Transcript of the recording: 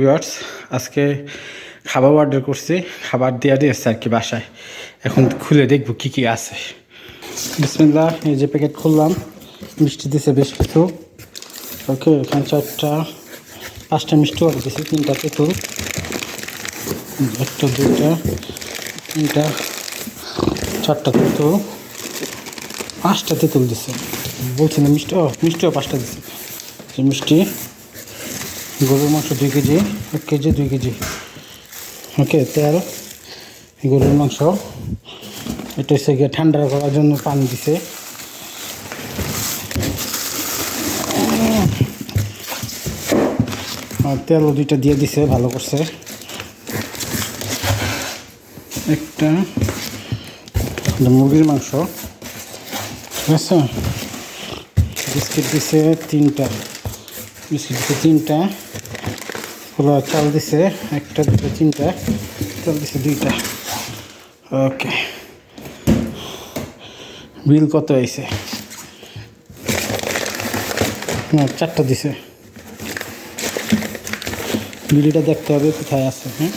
Viewers আজকে খাবার order করছি। খাবার দিয়ে দিয়েছে আর কি বাসায়। এখন খুলে দেখব কি কি আছে। বিসমিল্লাহ, এই যে প্যাকেট খুললাম। মিষ্টি দিছে বেশ কিছু। ওকে, এখানে চারটা, পাঁচটা মিষ্টি অর্ডার দিয়েছি তিনটা তেঁতুল একটা দুটা তিনটা, চারটা তেঁতুল। পাঁচটা তেঁতুল দিছে। বলছি না মিষ্টি ও মিষ্টিও পাঁচটা দিছে। মিষ্টি গরুর মাংস দুই কেজি, এক কেজি, দুই কেজি। ওকে, তেল গরুর মাংস। এটা হচ্ছে গিয়ে ঠান্ডা করার জন্য পানি দিছে। আর দুইটা দিয়ে দিছে, ভালো করছে। একটা মুরগির মাংস। ঠিক আছে? বিস্কিট দিছে তিনটা। বিস্কিট দিছে তিনটা। পোলা চাল দিছে, একটা, দুটো, তিনটা, চাল দিছে দুইটা। ওকে। বিল কত আইছে না, চারটা দিছে। বিলটা দেখতে হবে, কোথায় আছে হ্যাঁ?